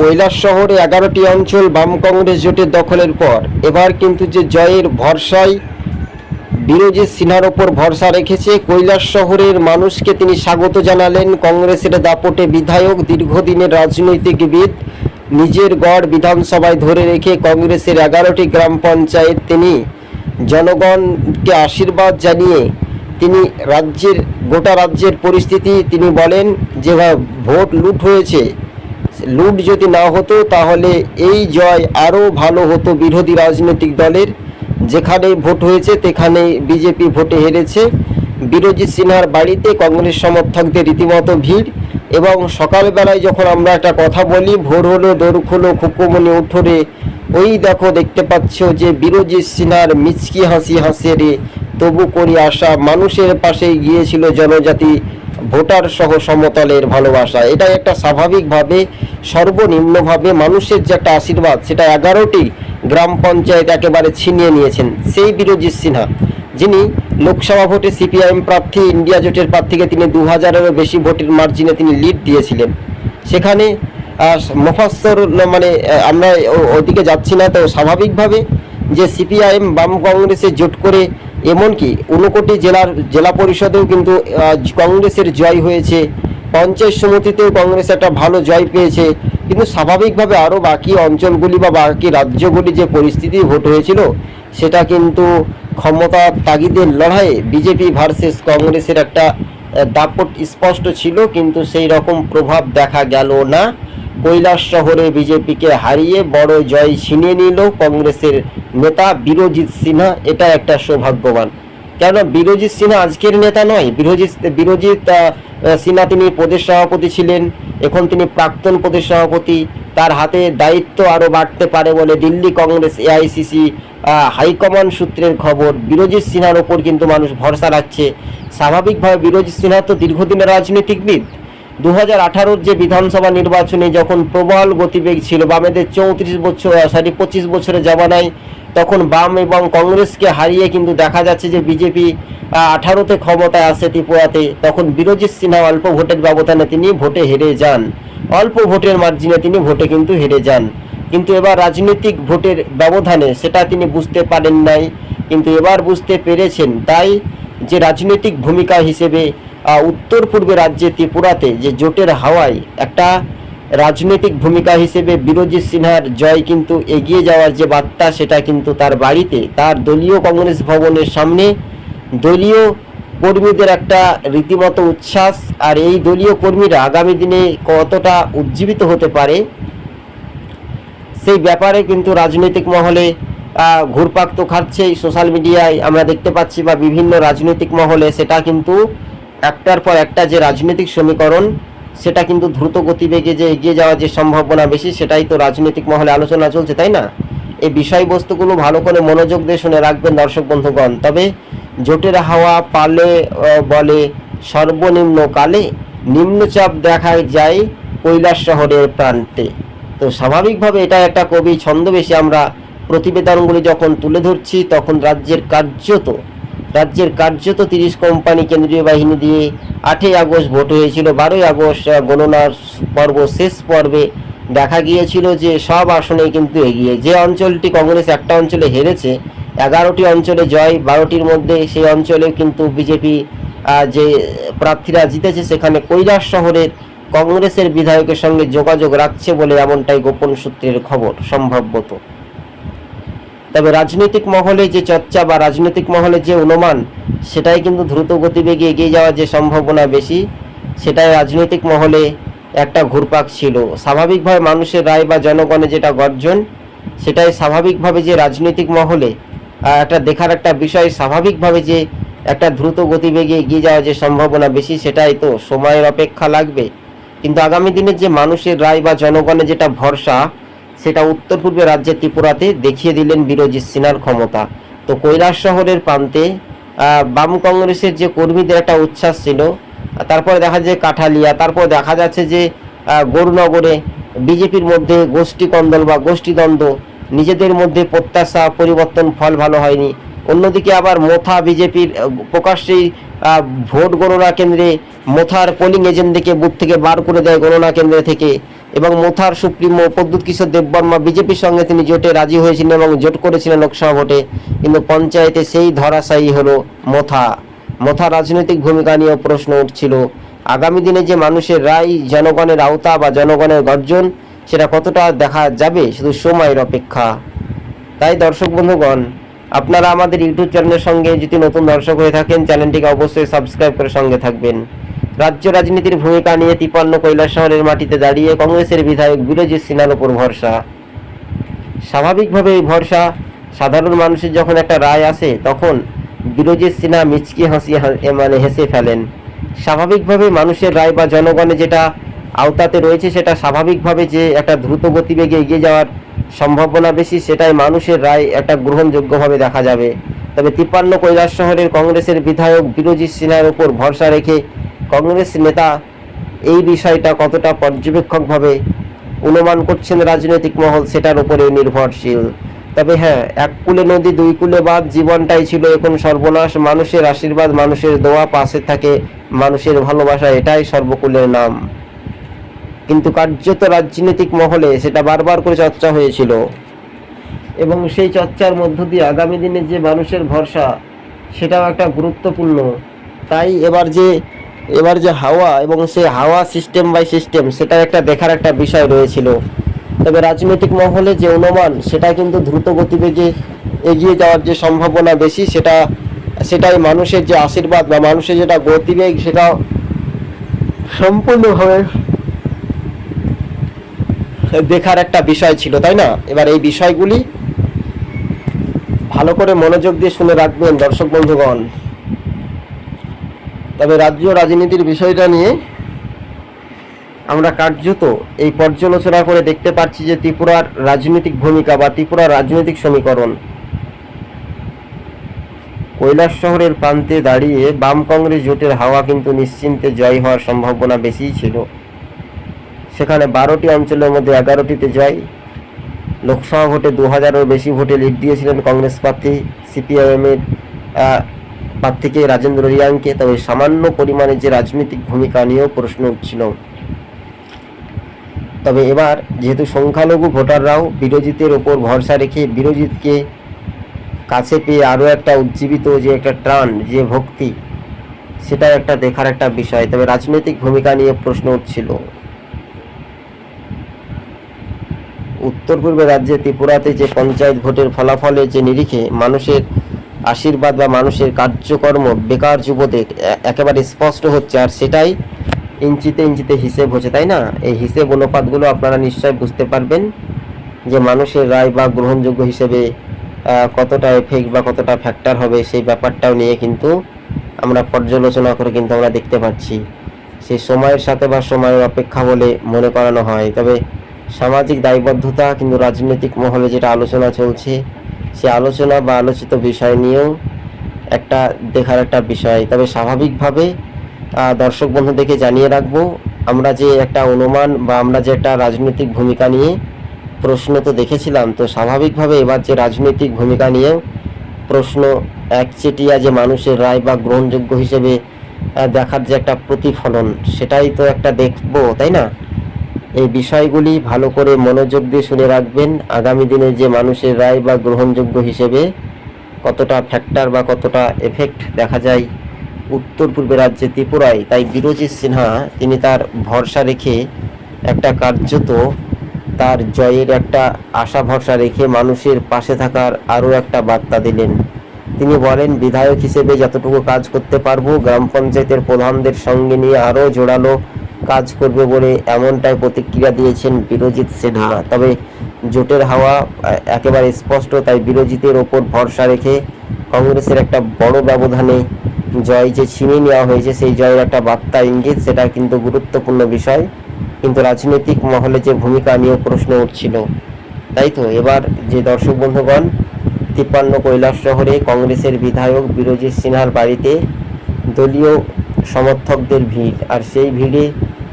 কৈলাস শহরে এগারোটি অঞ্চল বাম কংগ্রেস জোটের দখলের পর, এবার কিন্তু যে জয়ের ভরসায় বিরোজিৎ সিনহার ওপর ভরসা রেখেছে কৈলাস শহরের মানুষকে তিনি স্বাগত জানালেন কংগ্রেসের দাপটে বিধায়ক, দীর্ঘদিনের রাজনৈতিকবিদ নিজের গড় বিধানসভায় ধরে রেখে কংগ্রেসের এগারোটি গ্রাম পঞ্চায়েত তিনি জনগণকে আশীর্বাদ জানিয়ে তিনি রাজ্যের, গোটা রাজ্যের পরিস্থিতি তিনি বলেন যে, ভোট লুট হয়েছে। লুট যদি না হতো, তাহলে এই জয় আরও ভালো হতো বিরোধী রাজনৈতিক দলের। যেখানে ভোট হয়েছে সেখানে বিজেপি ভোটে হেরেছে। বিরোজিৎ সিনহার বাড়িতে কংগ্রেস সমর্থকদের রীতিমতো ভিড় এবং সকালবেলায় যখন আমরা একটা কথা বলি, ভোর হলো দৌড় হলো খুকুমনি উঠোরে ওই দেখো দেখতে পাচ্ছ যে বিরোজিৎ সিনহার মিচকি হাসি হাসে রে। তবু করি আশা, মানুষের পাশে গিয়েছিল জনজাতি, ভোটার সহ সমতলের ভালোবাসা। এটা একটা স্বাভাবিকভাবে সর্বনিম্নভাবে মানুষের যে একটা আশীর্বাদ সেটা এগারোটি গ্রাম পঞ্চায়েত একেবারে ছিনিয়ে নিয়েছেন সেই বিরোজিৎ সিনহা যিনি লোকসভা ভোটে সিপিআইএম প্রার্থী ইন্ডিয়া জোটের প্রার্থীকে তিনি দু হাজারেরও বেশি ভোটের মার্জিনে তিনি লিড দিয়েছিলেন। সেখানে আহ, মানে আমরা ওদিকে যাচ্ছি না তো স্বাভাবিকভাবে যে সিপিআইএম বাম কংগ্রেসে জোট করে এমনকি ঊনকোটি জেলার জেলা পরিষদেও কিন্তু কংগ্রেসের জয় হয়েছে। পঞ্চায়েত সমিতিতেও কংগ্রেস একটা ভালো জয় পেয়েছে, কিন্তু স্বাভাবিকভাবে আরও বাকি অঞ্চলগুলি বা বাকি রাজ্যগুলি যে পরিস্থিতি ভোট হয়েছিল, সেটা কিন্তু ক্ষমতা তাগিদের লড়াইয়ে বিজেপি ভার্সেস কংগ্রেসের একটা দাপট স্পষ্ট ছিল, কিন্তু সেই রকম প্রভাব দেখা গেল না। কৈলাস শহরে বিজেপিকে হারিয়ে বড় জয় ছিনিয়ে নিল কংগ্রেসের নেতা বিরোজিৎ সিনহা, এটা একটা সৌভাগ্যবান। কেন বিরোজিৎ সিনহা আজকের নেতা নয়, বিরোজিৎ বিরোজিৎ সিনহা তিনি প্রদেশ সভাপতি ছিলেন, এখন তিনি প্রাক্তন প্রদেশ সভাপতি। তার হাতে দায়িত্ব আরও বাড়তে পারে বলে দিল্লি কংগ্রেস এআইসিসি হাইকমান্ড সূত্রের খবর। বিরোজিৎ সিনহার ওপর কিন্তু মানুষ ভরসা রাখছে। স্বাভাবিকভাবে বিরোজিৎ সিনহা তো দীর্ঘদিনের রাজনীতিকবিদ। দু হাজার আঠারোর যে বিধানসভা নির্বাচনে যখন প্রবল গতিবেগ ছিল, বামেদের চৌত্রিশ বছর, সরি, পঁচিশ বছরের জমানায় তখন বাম এবং কংগ্রেসকে হারিয়ে কিন্তু দেখা যাচ্ছে যে বিজেপি আঠারোতে ক্ষমতায় আসে ত্রিপুরাতে, তখন বিরোজিৎ সিনহা অল্প ভোটের ব্যবধানে তিনি ভোটে হেরে যান। অল্প ভোটের মার্জিনে তিনি ভোটে কিন্তু হেরে যান। কিন্তু এবার রাজনৈতিক ভোটের ব্যবধানে সেটা তিনি বুঝতে পারেন নাই, কিন্তু এবার বুঝতে পেরেছেন তাই যে রাজনৈতিক ভূমিকা হিসেবে উত্তর পূর্বে রাজ্যে ত্রিপুরাতে যে জোটের হাওয়ায় একটা রাজনৈতিক ভূমিকা হিসেবে বিরোজিৎ সিনহার জয় কিন্তু এগিয়ে যাওয়ার যে বার্তা, সেটা কিন্তু তার বাড়িতে। তার দলীয় কংগ্রেস ভবনের সামনে দলীয় কর্মীদের একটা রীতিমতো উচ্ছ্বাস, আর এই দলীয় কর্মীরা আগামী দিনে কতটা উজ্জীবিত হতে পারে, সেই ব্যাপারে কিন্তু রাজনৈতিক মহলে ঘুরপাক তো খাচ্ছে সোশ্যাল মিডিয়ায় আমরা দেখতে পাচ্ছি বা বিভিন্ন রাজনৈতিক মহলে সেটা কিন্তু একটার পর একটা যে রাজনৈতিক সমীকরণ সেটা কিন্তু দ্রুত গতিবেগে যে এগিয়ে যাওয়ার যে সম্ভাবনা বেশি, সেটাই তো রাজনৈতিক মহলে আলোচনা চলছে, তাই না? এই বিষয়বস্তুগুলো ভালো করে মনোযোগ দিয়ে শুনে রাখবেন দর্শক বন্ধুগণ। তবে জোটের হাওয়া পালে বলে সর্বনিম্ন কালে নিম্নচাপ দেখা যায় কৈলাস শহরের প্রান্তে। তো স্বাভাবিকভাবে এটা একটা কবি ছন্দবেশে, আমরা প্রতিবেদনগুলি যখন তুলে ধরছি, তখন রাজ্যের কার্যত রাজ্যের কার্যত তিরিশ কোম্পানি কেন্দ্রীয় বাহিনী দিয়ে আটই আগস্ট ভোট হয়েছিল। বারোই আগস্ট গণনার পর্ব শেষ পর্বে দেখা গিয়েছিল যে সব আসনেই কিন্তু এগিয়ে। যে অঞ্চলটি কংগ্রেস একটা অঞ্চলে হেরেছে, এগারোটি অঞ্চলে জয়, বারোটির মধ্যে সেই অঞ্চলে কিন্তু বিজেপি যে প্রার্থীরা জিতেছে সেখানে কৈলাস শহরের কংগ্রেসের বিধায়কের সঙ্গে যোগাযোগ রাখছে বলে এমনটাই গোপন সূত্রের খবর, সম্ভবত। তবে রাজনৈতিক মহলে যে চর্চা বা রাজনৈতিক মহলে যে অনুমান, সেটাই কিন্তু দ্রুত গতিবেগে এগিয়ে যাওয়ার যে সম্ভাবনা বেশি, সেটাই রাজনৈতিক মহলে একটা ঘুরপাক ছিল। স্বাভাবিকভাবে মানুষের রায় বা জনগণের যেটা গর্জন, সেটাই স্বাভাবিকভাবে যে রাজনৈতিক মহলে একটা দেখার একটা বিষয়, স্বাভাবিকভাবে যে একটা দ্রুত গতিবেগে এগিয়ে যাওয়ার যে সম্ভাবনা বেশি, সেটাই তো সময়ের অপেক্ষা লাগবে। কিন্তু আগামী দিনে যে মানুষের রায় বা জনগণের যেটা ভরসা সেটা উত্তর পূর্বে রাজ্যের ত্রিপুরাতে দেখিয়ে দিলেন বিরোজিৎ সিনহার ক্ষমতা। তো কৈলাস শহরের প্রান্তে বাম কংগ্রেসের যে কর্মীদের একটা উচ্ছ্বাস ছিল, তারপরে দেখা যায় কাঠালিয়া, তারপর দেখা যাচ্ছে যে গৌরনগরে বিজেপির মধ্যে গোষ্ঠী কন্দল বা গোষ্ঠীদ্বন্দ্ব নিজেদের মধ্যে প্রত্যাশা, পরিবর্তন, ফল ভালো হয়নি। অন্যদিকে আবার মোথা বিজেপির প্রকাশ্যেই ভোট গণনা কেন্দ্রে মোথার পোলিং এজেন্টদেরকে বুথ থেকে বার করে দেয় গণনা কেন্দ্র থেকে। এবং মোথার, সুপ্রিমো, প্রদ্যুৎ কিশোর দেববর্মা, বিজেপির সঙ্গে তিনি জোটে রাজি হয়েছিলেন এবং জোট করেছিলেন লোকসভা ভোটে। কিন্তু পঞ্চায়েতে সেই ধরাশায়ী হলো মোথা। মোথা রাজনৈতিক ভূমিকা নিয়েও প্রশ্ন উঠছিল। আগামী দিনে যে মানুষের রায় জনগণের আওতা বা জনগণের গর্জন, সেটা কতটা দেখা যাবে? শুধু সময়ের অপেক্ষা। তাই দর্শক বন্ধুগণ, আপনারা আমাদের ইউটিউব চ্যানেলের সঙ্গে যদি নতুন দর্শক হয়ে থাকেন, চ্যানেলটিকে অবশ্যই সাবস্ক্রাইব করে সঙ্গে থাকবেন। রাজ্য রাজনীতির ভূমিকা নিয়ে তিপান্ন কৈলাস শহরের মাটিতে দাঁড়িয়ে কংগ্রেসের বিধায়ক বিরজিৎ সিনহার ওপর ভরসা। স্বাভাবিকভাবে এই ভরসা, সাধারণ মানুষের যখন একটা রায় আসে, তখন বিরজিৎ সিনহা মিচকি হাসি মানে হেসে ফেলেন। স্বাভাবিকভাবে মানুষের রায় বা জনগণে যেটা আওতাতে রয়েছে, সেটা স্বাভাবিকভাবে যে একটা দ্রুত গতিবেগে এগিয়ে যাওয়ার সম্ভাবনা বেশি, সেটাই মানুষের রায় একটা গ্রহণযোগ্যভাবে দেখা যাবে। তবে তিপ্পান্ন কৈলাস শহরের কংগ্রেসের বিধায়ক বিরজিৎ সিনহার উপর ভরসা রেখে কংগ্রেস নেতা এই বিষয়টা কতটা পর্যবেক্ষকভাবে অনুমান করছেন রাজনৈতিক মহল, সেটার উপরে নির্ভরশীল। তবে হ্যাঁ এক কুলে নদী, দুই কুলে বাদ জীবনটাই ছিল এখন সর্বনাশ। মানুষের আশীর্বাদ, মানুষের দোয়া, পাশে থাকে মানুষের ভালোবাসা, এটাই সর্বকুলের নাম। কিন্তু কার্যত রাজনৈতিক মহলে সেটা বারবার করে চর্চা হয়েছিল। এবং সেই চর্চার মধ্য দিয়ে আগামী দিনে যে মানুষের ভরসা, সেটাও একটা গুরুত্বপূর্ণ। তাই এবার যে এবার যে হাওয়া এবং সেই হাওয়া সিস্টেম বাই সিস্টেম সেটা একটা দেখার একটা বিষয় রয়েছিল। তবে রাজনৈতিক মহলে যে অনুমান, সেটা কিন্তু দ্রুত গতিবেগে এগিয়ে যাওয়ার যে সম্ভাবনা বেশি, সেটা, সেটাই মানুষের যে আশীর্বাদ বা মানুষের যেটা গতিবেগ, সেটা সম্পূর্ণভাবে দেখার একটা বিষয় ছিল, তাই না? এবার এই বিষয়গুলি ভালো করে মনোযোগ দিয়ে শুনে রাখবেন দর্শক বন্ধুগণ। তবে রাজ্য রাজনীতির বিষয়টা নিয়ে আমরা কার্যত এই পর্যালোচনা করে দেখতে পাচ্ছি যে ত্রিপুরার রাজনৈতিক ভূমিকা বা ত্রিপুরার রাজনৈতিক সমীকরণ কৈলাস শহরের প্রান্তে দাঁড়িয়ে বাম কংগ্রেস জোটের হাওয়া কিন্তু নিশ্চিন্তে জয় হওয়ার সম্ভাবনা বেশিই ছিল। সেখানে বারোটি অঞ্চলের মধ্যে এগারোটিতে জয়। লোকসভা ভোটে দু হাজারেরও বেশি ভোটে লিড দিয়েছিলেন কংগ্রেস প্রার্থী, সিপিআইএমের প্রার্থীকে রাজেন্দ্র রিয়াংকে, তবে সামান্য পরিমাণে যে রাজনৈতিক ভূমিকা নিয়েও প্রশ্ন উঠছিল। তবে এবার যেহেতু সংখ্যালঘু ভোটাররাও বিরোজিতের ওপর ভরসা রেখে বিরোজিতকে কাছে পেয়ে আরও একটা উজ্জীবিত যে একটা টান যে ভক্তি সেটা একটা দেখার একটা বিষয়। তবে রাজনৈতিক ভূমিকা নিয়ে প্রশ্ন উঠছিল। উত্তর পূর্বে রাজ্যে ত্রিপুরাতে যে পঞ্চায়েত ভোটের ফলাফলে যে নিরিখে মানুষের আশীর্বাদ বা মানুষের কার্যকর্ম বেকার যুবদের একেবারে স্পষ্ট হচ্ছে, আর সেটাই ইঞ্চিতে ইঞ্চিতে হিসেব হচ্ছে, তাই না? এই হিসেব অনুপাতগুলো আপনারা নিশ্চয় বুঝতে পারবেন যে মানুষের রায় বা গ্রহণযোগ্য হিসেবে কতটা এফেক্ট বা কতটা ফ্যাক্টর হবে সেই ব্যাপারটাও নিয়ে কিন্তু আমরা পর্যালোচনা করে কিন্তু আমরা দেখতে পাচ্ছি। সেই সময়ের সাথে বা সময়ের অপেক্ষা বলে মনে করানো হয়। তবে সামাজিক দায়বদ্ধতা কিন্তু রাজনৈতিক মহলে যেটা আলোচনা চলছে সে আলোচনা বা আলোচিত বিষয় নিয়েও একটা দেখার একটা বিষয়। তবে স্বাভাবিকভাবে দর্শক বন্ধুদেরকে জানিয়ে রাখব, আমরা যে একটা অনুমান বা আমরা যে একটা রাজনৈতিক ভূমিকা নিয়ে প্রশ্ন তো দেখেছিলাম, তো স্বাভাবিকভাবে এবার যে রাজনৈতিক ভূমিকা নিয়েও প্রশ্ন একচেটিয়া যে মানুষের রায় বা গ্রহণযোগ্য হিসেবে দেখার যে একটা প্রতিফলন, সেটাই তো একটা দেখব, তাই না? এই বিষয়গুলি ভালো করে মনোযোগ দিয়ে শুনে রাখবেন। আগামী দিনে যে মানুষের রায় বা গ্রহণযোগ্য হিসেবে কতটা ফ্যাক্টর বা কতটা এফেক্ট দেখা যায় উত্তর পূর্বে রাজ্যে ত্রিপুরায়, তাই বিরোজিৎ সিনহা, তিনি তার ভরসা রেখে একটা কার্যত তার জয়ের একটা আশা ভরসা রেখে মানুষের পাশে থাকার আরও একটা বার্তা দিলেন। তিনি বলেন, বিধায়ক হিসেবে যতটুকু কাজ করতে পারব, গ্রাম পঞ্চায়েতের প্রধানদের সঙ্গে নিয়ে আরও জোরালো কাজ করবে বলে এমনটাই প্রতিক্রিয়া দিয়েছেন বিরোজিৎ সিনহা। তবে জোটের হাওয়া একেবারে স্পষ্ট, তাই বিরোজিতের ওপর ভরসা রেখে কংগ্রেসের একটা বড় ব্যবধানে জয় যে ছিনিয়ে নেওয়া হয়েছে, সেই জয়ের একটা বার্তা ইঙ্গিত, সেটা কিন্তু গুরুত্বপূর্ণ বিষয়। কিন্তু রাজনৈতিক মহলে যে ভূমিকা নিয়ে প্রশ্ন উঠছিল, তাই তো? এবার যে দর্শক বন্ধুগণ, তিপ্পান্ন কৈলাস শহরে কংগ্রেসের বিধায়ক বিরোজিৎ সিনহার বাড়িতে দলীয় সমর্থকদের ভিড়, আর সেই ভিড়ে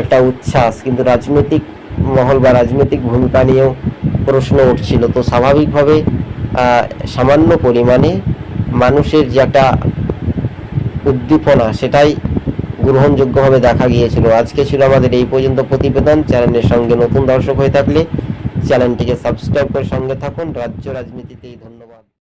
একটা উচ্ছ্বাস, কিন্তু রাজনৈতিক মহল বা রাজনৈতিক ভূমিকা নিয়েও প্রশ্ন উঠছিল। তো স্বাভাবিকভাবে সামান্য পরিমাণে মানুষের যে একটা উদ্দীপনা, সেটাই গ্রহণযোগ্যভাবে দেখা গিয়েছিল। আজকে ছিল আমাদের এই পর্যন্ত প্রতিবেদন। চ্যানেলের সঙ্গে নতুন দর্শক হয়ে থাকলে চ্যানেলটিকে সাবস্ক্রাইব করে সঙ্গে থাকুন। রাজ্য রাজনীতিতেই ধন্যবাদ।